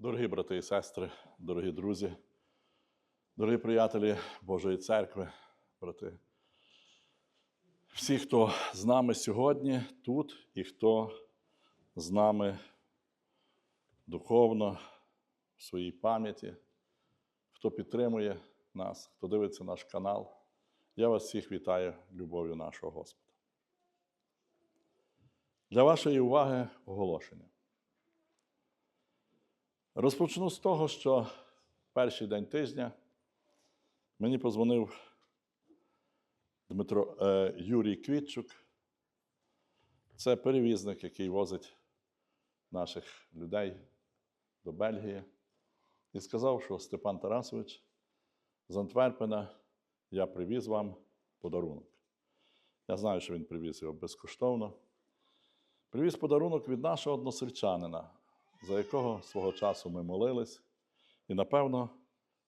Дорогі брати і сестри, дорогі друзі, дорогі приятелі Божої церкви, брати, всі, хто з нами сьогодні тут і хто з нами духовно в своїй пам'яті, хто підтримує нас, хто дивиться наш канал, я вас всіх вітаю любов'ю нашого Господа. Для вашої уваги оголошення. Розпочну з того, що перший день тижня мені позвонив Дмитро е, Юрій Квітчук. Це перевізник, який возить наших людей до Бельгії. І сказав, що Степан Тарасович з Антверпена я привіз вам подарунок. Я знаю, що він привіз його безкоштовно. Привіз подарунок від нашого односельчанина, за якого свого часу ми молились, і напевно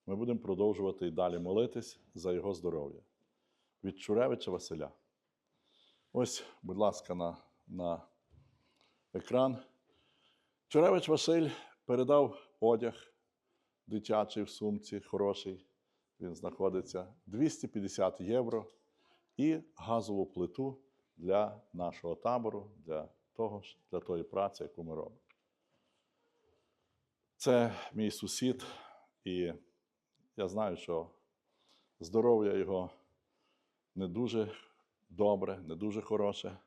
ми будемо продовжувати і далі молитись за його здоров'я. Від Чуревича Василя. Ось, будь ласка, на, на екран. Чуревич Василь передав одяг дитячий в сумці, хороший. Він знаходиться 250 євро і газову плиту для нашого табору, для того, ж- для тої праці, яку ми робимо. Це мій сусід, і я знаю, що здоров'я його не дуже добре, не дуже хороше.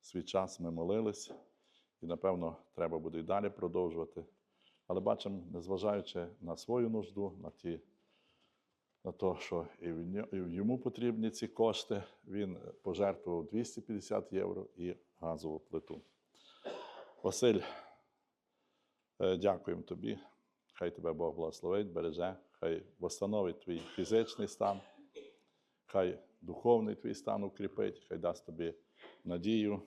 Свій час ми молились, і, напевно, треба буде і далі продовжувати. Але бачимо, незважаючи на свою нужду, на ті, на те, що і в і йому потрібні ці кошти, він пожертвував 250 євро і газову плиту. Василь, Дякуємо тобі. Хай тебе Бог благословить, береже, хай восстановить твій фізичний стан, хай духовний твій стан укріпить, хай дасть тобі надію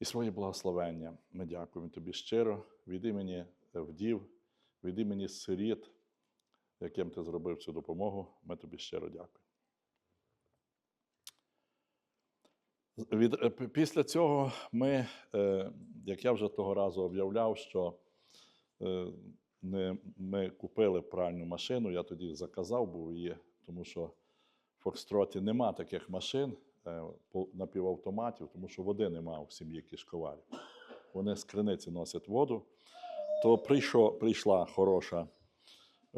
і своє благословення. Ми дякуємо тобі щиро від імені вдів, від імені сиріт, яким ти зробив цю допомогу. Ми тобі щиро дякуємо. Від, е, після цього ми, е, як я вже того разу об'являв, що е, ми купили пральну машину, я тоді заказав був її, тому що в Фокстроті нема таких машин напівавтоматів, тому що води нема в сім'ї кишковарів. Вони з криниці носять воду. То прийшов, прийшла хороша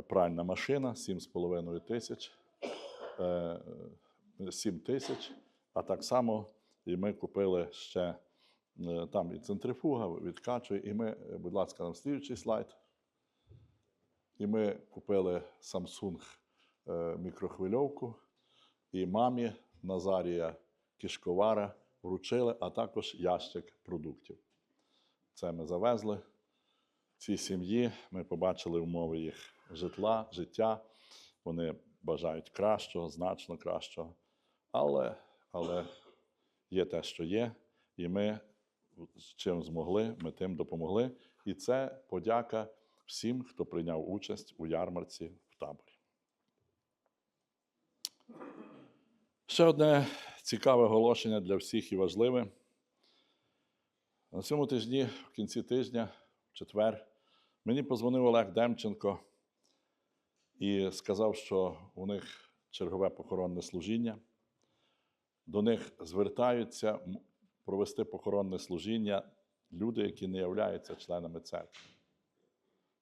пральна машина 7,5 тисяч. е, 7 тисяч, а так само і ми купили ще е, там і центрифуга відкачує, і ми, е, будь ласка, нам слідуючий слайд. І ми купили Samsung е, мікрохвильовку, і мамі Назарія Кишковара вручили, а також ящик продуктів. Це ми завезли цій сім'ї. Ми побачили умови їх житла, життя. Вони бажають кращого, значно кращого. Але, але є те, що є, і ми чим змогли, ми тим допомогли. І це подяка всім, хто прийняв участь у ярмарці в таборі. Ще одне цікаве оголошення для всіх і важливе. На цьому тижні, в кінці тижня, в четвер, мені позвонив Олег Демченко і сказав, що у них чергове похоронне служіння. До них звертаються провести похоронне служіння люди, які не являються членами церкви.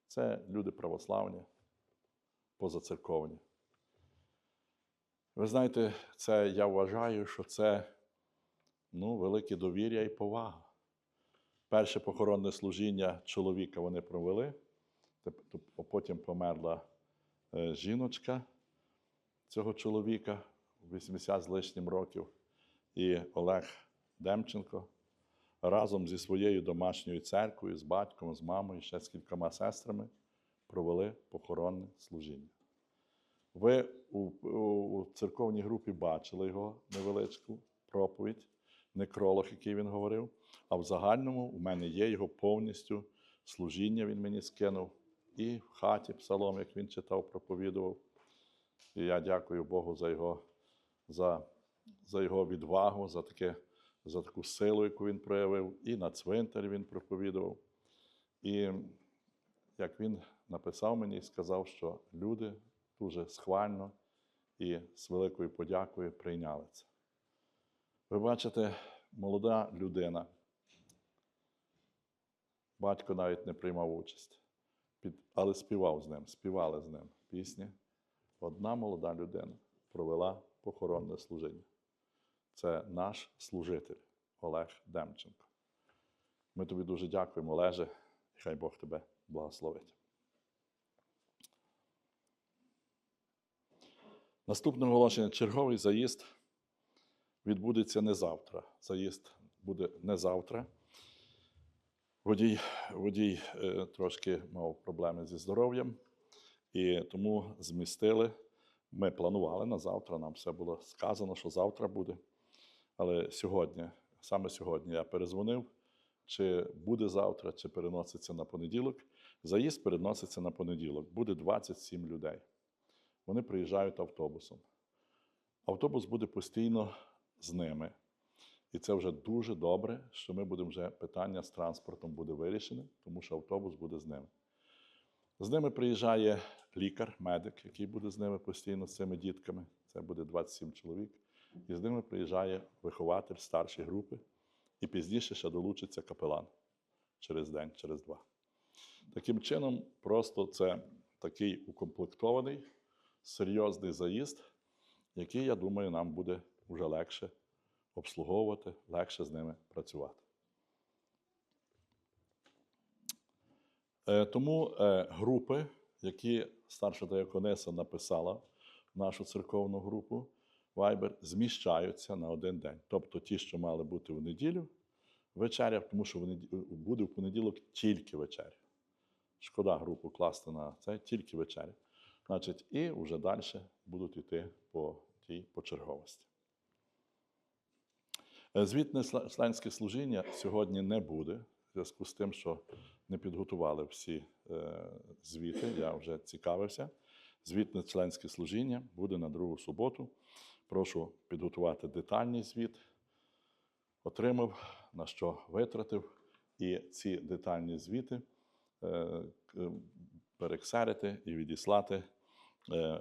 Це люди православні, позацерковні. Ви знаєте, це я вважаю, що це ну, велике довір'я і повага. Перше похоронне служіння чоловіка вони провели, потім померла е, жіночка цього чоловіка 80 з лишнім років. І Олег Демченко разом зі своєю домашньою церквою, з батьком, з мамою, ще з кількома сестрами провели похоронне служіння. Ви у, у, церковній групі бачили його невеличку проповідь, некролог, який він говорив. А в загальному у мене є його повністю служіння, він мені скинув, і в хаті псалом, як він читав, проповідував. І я дякую Богу за його, за, за його відвагу, за, таке, за таку силу, яку він проявив. І на цвинтарі він проповідував. І як він написав мені і сказав, що люди дуже схвально і з великою подякою прийняли це. Ви бачите, молода людина, батько навіть не приймав участь, але співав з ним, співали з ним пісні. Одна молода людина провела похоронне служіння. Це наш служитель Олег Демченко. Ми тобі дуже дякуємо, Олеже, і хай Бог тебе благословить. Наступне оголошення черговий заїзд відбудеться не завтра. Заїзд буде не завтра. Водій, водій е, трошки мав проблеми зі здоров'ям, і тому змістили. Ми планували на завтра, нам все було сказано, що завтра буде. Але сьогодні, саме сьогодні, я перезвонив, чи буде завтра, чи переноситься на понеділок. Заїзд переноситься на понеділок. Буде 27 людей. Вони приїжджають автобусом. Автобус буде постійно з ними. І це вже дуже добре, що ми будемо вже питання з транспортом буде вирішене, тому що автобус буде з ними. З ними приїжджає лікар, медик, який буде з ними постійно з цими дітками. Це буде 27 чоловік. І з ними приїжджає вихователь старшої групи, і пізніше ще долучиться капелан через день, через два. Таким чином, просто це такий укомплектований, серйозний заїзд, який, я думаю, нам буде вже легше обслуговувати, легше з ними працювати. Е, Тому е, групи, які старша диаконеса написала в нашу церковну групу Viber, зміщаються на один день. Тобто ті, що мали бути в неділю, вечеря, тому що буде в понеділок тільки вечеря. Шкода групу класти на це тільки вечеря. Значить, і вже далі будуть йти по тій почерговості. Звітне сла- служіння сьогодні не буде, в зв'язку з тим, що не підготували всі е, звіти, я вже цікавився. Звітне членське служіння буде на другу суботу. Прошу підготувати детальний звіт. Отримав, на що витратив, і ці детальні звіти е, перексерити і відіслати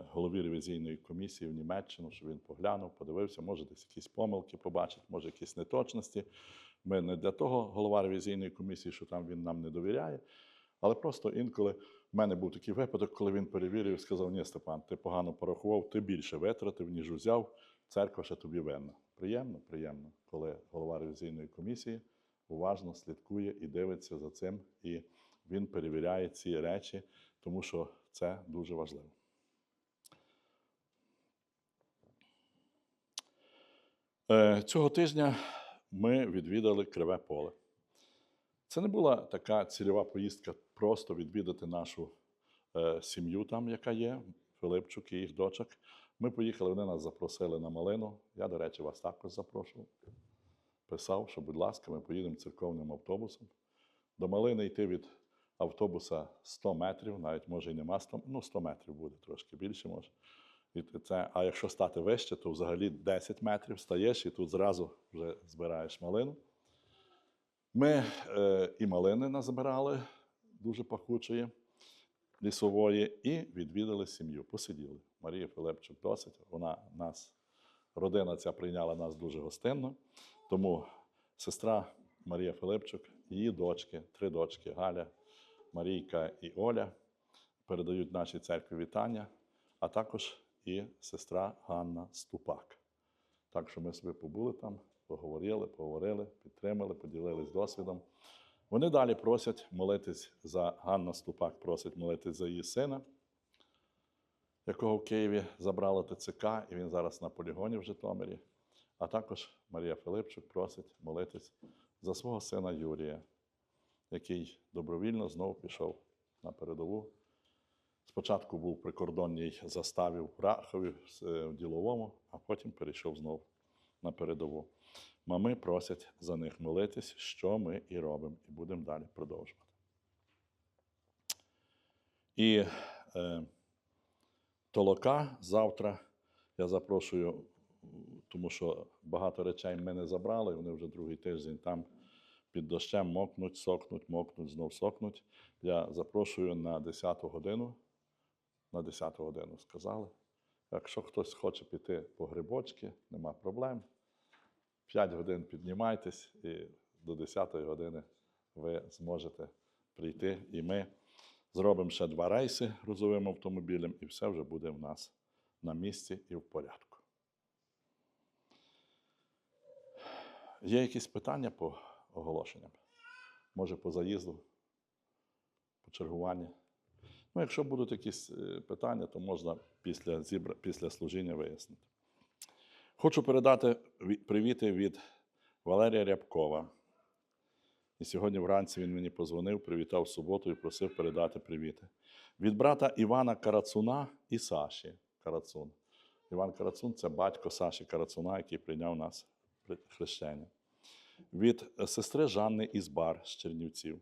голові ревізійної комісії в Німеччину, щоб він поглянув, подивився, може десь якісь помилки побачить, може якісь неточності. Ми не для того голова ревізійної комісії, що там він нам не довіряє. Але просто інколи в мене був такий випадок, коли він перевірив і сказав: Ні, Степан, ти погано порахував, ти більше витратив, ніж узяв. Церква ще тобі винна. Приємно, приємно, коли голова ревізійної комісії уважно слідкує і дивиться за цим, і він перевіряє ці речі, тому що це дуже важливо. Цього тижня ми відвідали Криве поле. Це не була така цільова поїздка просто відвідати нашу е, сім'ю, там, яка є, Филипчук і їх дочок. Ми поїхали, вони нас запросили на малину. Я, до речі, вас також запрошував. Писав, що, будь ласка, ми поїдемо церковним автобусом. До малини йти від автобуса 100 метрів, навіть може і нема 100, ну 100 метрів буде, трошки більше може. І це, а якщо стати вище, то взагалі 10 метрів стаєш і тут зразу вже збираєш малину. Ми е, і малини назбирали дуже пахучої, лісової, і відвідали сім'ю. Посиділи. Марія Филипчук досить. Вона нас, родина ця прийняла нас дуже гостинно. Тому сестра Марія Филипчук, її дочки, три дочки Галя, Марійка і Оля передають нашій церкві вітання, а також і сестра Ганна Ступак. Так що ми собі побули там, поговорили, поговорили, підтримали, поділились досвідом. Вони далі просять молитись за Ганна Ступак, просить молитись за її сина, якого в Києві забрало ТЦК, і він зараз на полігоні в Житомирі. А також Марія Филипчук просить молитись за свого сина Юрія, який добровільно знову пішов на передову. Спочатку був в прикордонній заставі в Рахові е, в діловому, а потім перейшов знову на передову. Мами просять за них молитись, що ми і робимо, і будемо далі продовжувати. І е, толока завтра я запрошую, тому що багато речей ми не забрали, вони вже другий тиждень там під дощем мокнуть, сохнуть, мокнуть, знов сохнуть. Я запрошую на 10 годину. На 10 годину сказали. Якщо хтось хоче піти по грибочки, нема проблем. 5 годин піднімайтесь і до 10 години ви зможете прийти. І ми зробимо ще два рейси грузовим автомобілем, і все вже буде в нас на місці і в порядку. Є якісь питання по оголошенням? Може, по заїзду, по чергуванню? Ну, якщо будуть якісь е, питання, то можна після, зібра... після служіння вияснити. Хочу передати привіти від Валерія Рябкова. І сьогодні вранці він мені позвонив, привітав суботу і просив передати привіти. Від брата Івана Карацуна і Саші Карацун. Іван Карацун це батько Саші Карацуна, який прийняв нас хрещення. Від е, сестри Жанни Ізбар з Чернівців,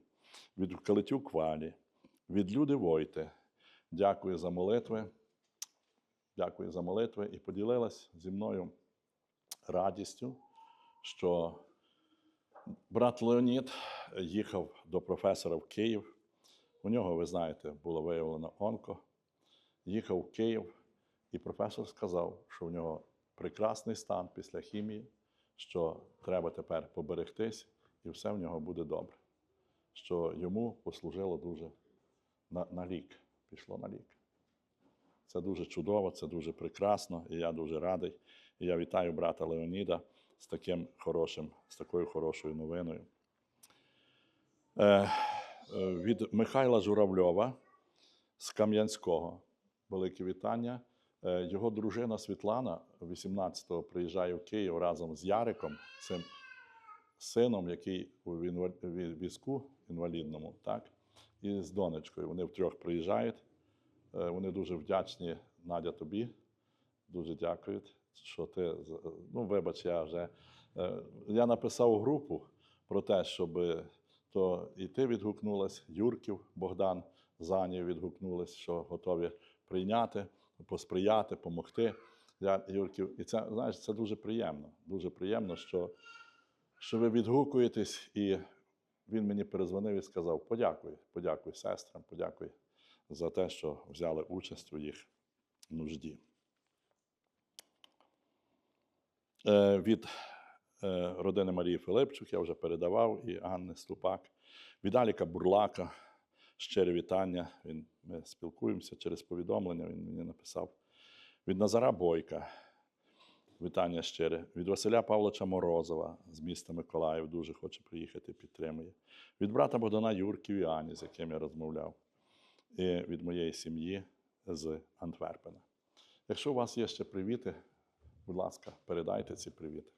від Калитюк Валі, від Люди Войти. Дякую за молитви. Дякую за молитви і поділилась зі мною радістю, що брат Леонід їхав до професора в Київ. У нього, ви знаєте, було виявлено онко. Їхав в Київ, і професор сказав, що в нього прекрасний стан після хімії, що треба тепер поберегтись, і все в нього буде добре. Що йому послужило дуже на, на лік, пішло на лік. Це дуже чудово, це дуже прекрасно, і я дуже радий. І я вітаю брата Леоніда з таким хорошим, з такою хорошою новиною. Е, е, від Михайла Журавльова з Кам'янського. Велике вітання. Е, Його дружина Світлана 18-го приїжджає в Київ разом з Яриком, цим сином, який у візку інвалідному, так, і з донечкою. Вони втрьох приїжджають. Е, Вони дуже вдячні, Надя, тобі. Дуже дякують, що ти. Ну, вибач, я вже. е, Я написав групу про те, щоб то і ти відгукнулась, Юрків Богдан Занів відгукнулись, що готові прийняти, посприяти, допомогти. Я, Юрків, і це, знаєш, це дуже приємно. Дуже приємно, що, що ви відгукуєтесь, і він мені перезвонив і сказав: подякуй, подякуй сестрам, подякуй за те, що взяли участь у їх нужді. Е, від е, родини Марії Филипчук я вже передавав і Анни Ступак. Від Аліка Бурлака щире вітання. Він, ми спілкуємося через повідомлення, він мені написав. Від Назара Бойка. Вітання щире. Від Василя Павловича Морозова з міста Миколаїв дуже хоче приїхати, підтримує. Від брата Богдана Юрків і Ані, з яким я розмовляв. І від моєї сім'ї з Антверпена. Якщо у вас є ще привіти, будь ласка, передайте ці привіти.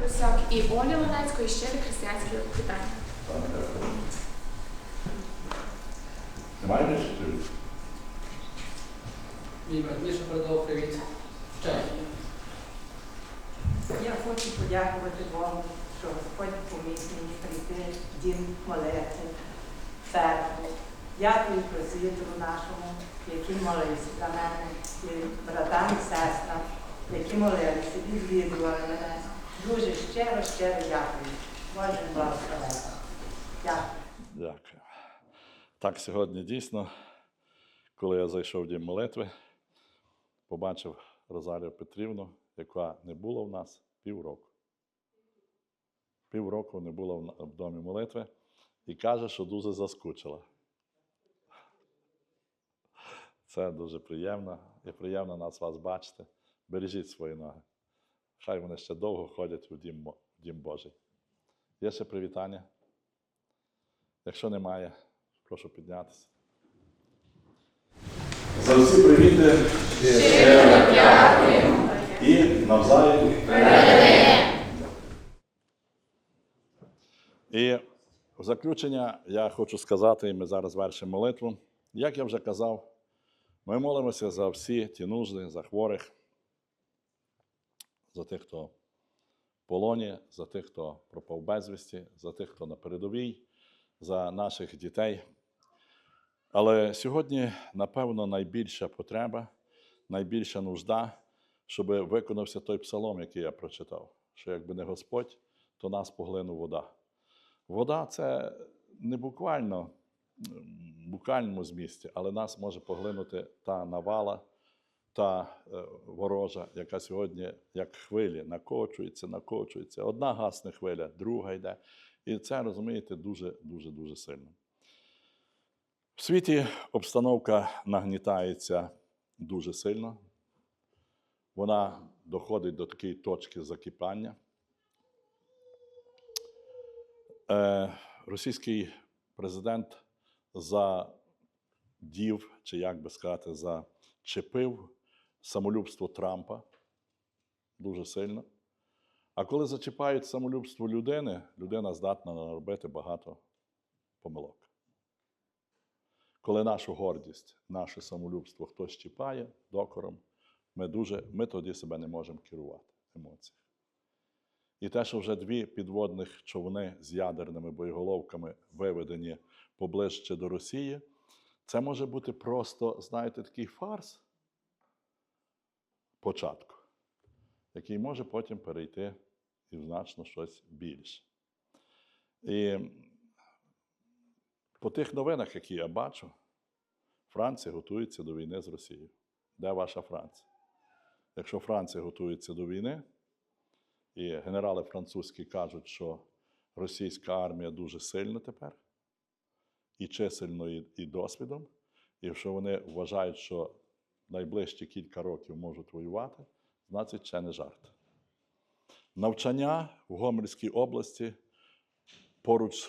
Брусяк і Олі Ланецької щирі християнські питання. Немає більше брат Міша передав привіт Чехії. Я хочу подякувати Богу, що Господь поміг мені прийти в дім молитви, в церкву. Дякую просвітеру нашому, які молився за мене, і братам і сестрам, які молилися, відвідували мене. Дуже щиро, щиро дякую. Боже благословення. Дякую. Дякую. Так, сьогодні дійсно, коли я зайшов в дім молитви, побачив Розалію Петрівну, яка не була в нас півроку. Півроку не була в домі молитви і каже, що дуже заскучила. Це дуже приємно і приємно нас вас бачити. Бережіть свої ноги. Хай вони ще довго ходять у дім, дім Божий. Є ще привітання? Якщо немає, прошу піднятися. За всі привіти і навзаєм. І в заключення я хочу сказати, і ми зараз вершимо молитву. Як я вже казав, ми молимося за всі ті нужди, за хворих, за тих, хто в полоні, за тих, хто пропав безвісті, за тих, хто на передовій, за наших дітей. Але сьогодні, напевно, найбільша потреба, найбільша нужда, щоб виконався той псалом, який я прочитав. що якби не Господь, то нас поглине вода. Вода це не буквально в буквальному змісті, але нас може поглинути та навала, та е, ворожа, яка сьогодні, як хвилі, накочується, накочується. Одна гасне хвиля, друга йде. І це розумієте дуже, дуже, дуже сильно. В світі обстановка нагнітається дуже сильно. Вона доходить до такої точки закипання. Е, російський президент задів, чи як би сказати, зачепив самолюбство Трампа дуже сильно. А коли зачіпають самолюбство людини, людина здатна наробити багато помилок. Коли нашу гордість, наше самолюбство хтось чіпає докором, ми, дуже, ми тоді себе не можемо керувати емоціями. І те, що вже дві підводних човни з ядерними боєголовками виведені поближче до Росії, це може бути просто, знаєте, такий фарс початку, який може потім перейти і в значно щось більше. І по тих новинах, які я бачу, Франція готується до війни з Росією. Де ваша Франція? Якщо Франція готується до війни, і генерали французькі кажуть, що російська армія дуже сильна тепер, і чисельно, і, досвідом, і що вони вважають, що найближчі кілька років можуть воювати, значить, це не жарт. Навчання в Гомельській області поруч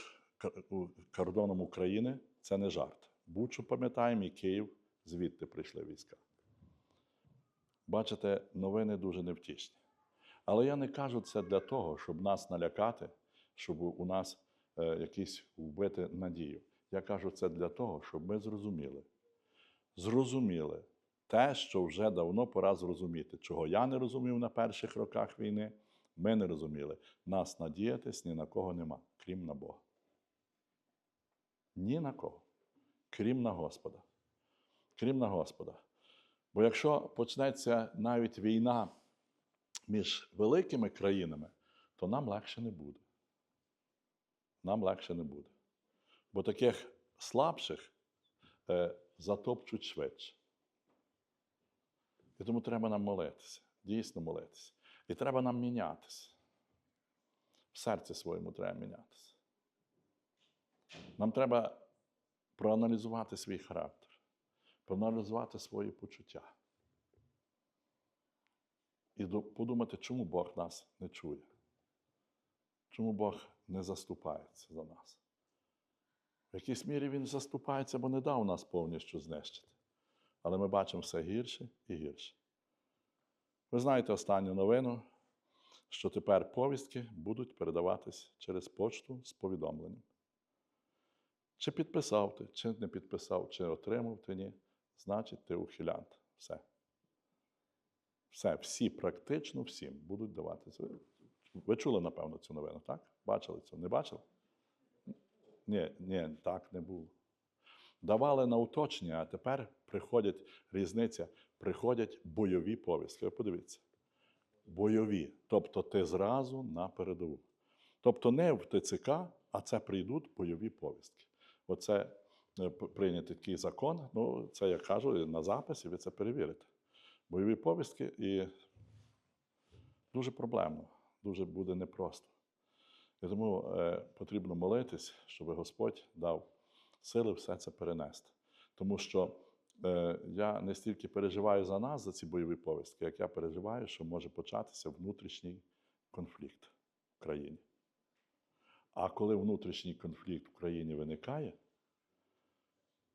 кордоном України це не жарт. Бучу пам'ятаємо і Київ, звідти прийшли війська. Бачите, новини дуже невтішні. Але я не кажу це для того, щоб нас налякати, щоб у нас е, якісь вбити надію. Я кажу це для того, щоб ми зрозуміли. Зрозуміли те, що вже давно пора зрозуміти, чого я не розумів на перших роках війни, ми не розуміли. Нас надіятись ні на кого нема, крім на Бога. Ні на кого, крім на Господа. Крім на Господа. Бо якщо почнеться навіть війна між великими країнами, то нам легше не буде. Нам легше не буде. Бо таких слабших е, затопчуть швидше. І тому треба нам молитися, дійсно молитися. І треба нам мінятися. В серці своєму треба мінятися. Нам треба проаналізувати свій характер, проаналізувати свої почуття. І подумати, чому Бог нас не чує, чому Бог не заступається за нас. В якійсь мірі Він заступається, бо не дав нас повністю знищити. Але ми бачимо все гірше і гірше. Ви знаєте останню новину, що тепер повістки будуть передаватись через почту з повідомленням. Чи підписав ти, чи не підписав, чи отримав ти ні, значить ти ухилянт. Все. Все, всі, практично всім будуть даватися. Ви- чули, напевно, цю новину, так? Бачили це? Не бачили? Ні, ні, так не було. Давали на уточнення, а тепер приходять різниця, приходять бойові повістки. Ви подивіться. Бойові. Тобто ти зразу на передову. Тобто не в ТЦК, а це прийдуть бойові повістки. Оце е, п- прийнятий такий закон. Ну, це я кажу на записі, ви це перевірите. Бойові повістки і дуже проблемно, дуже буде непросто. І тому е, потрібно молитись, щоб Господь дав сили все це перенести. Тому що е, я не стільки переживаю за нас, за ці бойові повістки, як я переживаю, що може початися внутрішній конфлікт в країні. А коли внутрішній конфлікт в країні виникає,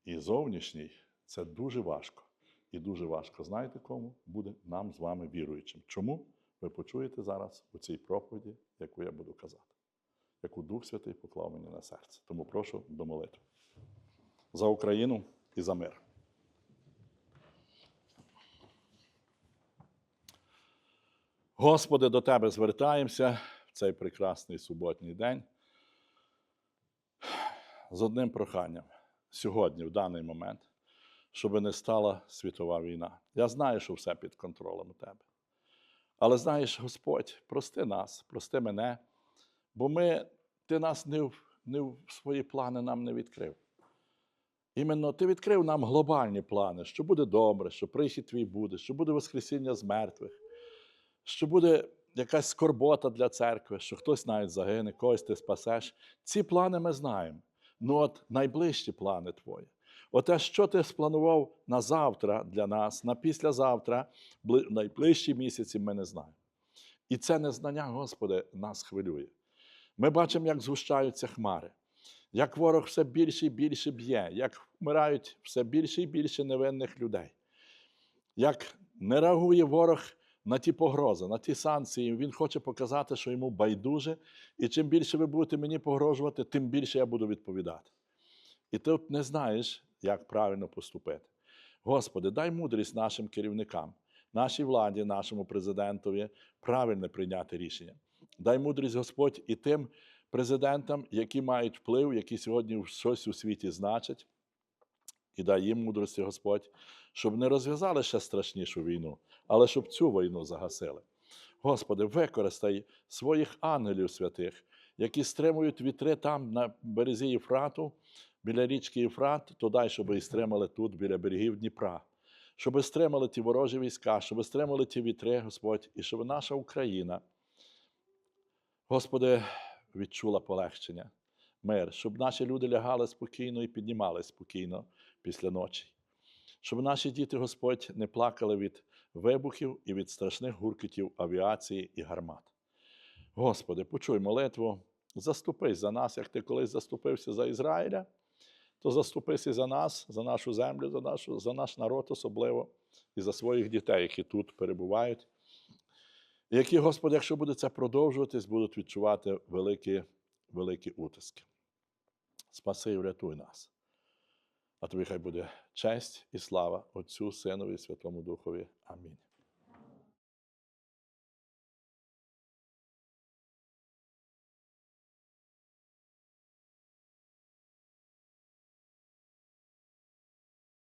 і зовнішній, це дуже важко. І дуже важко, знаєте кому? Буде нам з вами віруючим. Чому? Ви почуєте зараз у цій проповіді, яку я буду казати, яку Дух Святий поклав мені на серце. Тому прошу до молитви. За Україну і за мир. Господи, до Тебе звертаємося в цей прекрасний суботній день з одним проханням сьогодні, в даний момент, щоб не стала світова війна. Я знаю, що все під контролем у тебе. Але знаєш, Господь, прости нас, прости мене, бо ми, ти нас не в, не в свої плани нам не відкрив. Іменно ти відкрив нам глобальні плани, що буде добре, що прихід твій буде, що буде Воскресіння з мертвих, що буде якась скорбота для церкви, що хтось навіть загине, когось ти спасеш. Ці плани ми знаємо. Ну от найближчі плани твої. Оте, що ти спланував на завтра для нас, на післязавтра, найближчі місяці ми не знаємо. І це незнання, Господи, нас хвилює. Ми бачимо, як згущаються хмари, як ворог все більше і більше б'є, як вмирають все більше і більше невинних людей, як не реагує ворог на ті погрози, на ті санкції. Він хоче показати, що йому байдуже, і чим більше ви будете мені погрожувати, тим більше я буду відповідати. І ти не знаєш, як правильно поступити. Господи, дай мудрість нашим керівникам, нашій владі, нашому президентові правильно прийняти рішення. Дай мудрість Господь і тим президентам, які мають вплив, які сьогодні щось у світі значать. І дай їм мудрості Господь, щоб не розв'язали ще страшнішу війну, але щоб цю війну загасили. Господи, використай своїх ангелів святих, які стримують вітри там на березі Єфрату, біля річки Єфрат, то дай, щоб і стримали тут, біля берегів Дніпра, щоб стримали ті ворожі війська, щоб стримали ті вітри, Господь, і щоб наша Україна, Господи, відчула полегшення, мир, щоб наші люди лягали спокійно і піднімались спокійно після ночі. Щоб наші діти, Господь, не плакали від вибухів і від страшних гуркотів авіації і гармат. Господи, почуй молитву, заступись за нас, як ти колись заступився за Ізраїля, то заступись і за нас, за нашу землю, за, нашу, за наш народ особливо, і за своїх дітей, які тут перебувають. Які, Господи, якщо буде це продовжуватись, будуть відчувати великі, великі утиски. Спаси і врятуй нас. А тобі хай буде честь і слава Отцю, Синові Святому Духові. Амінь.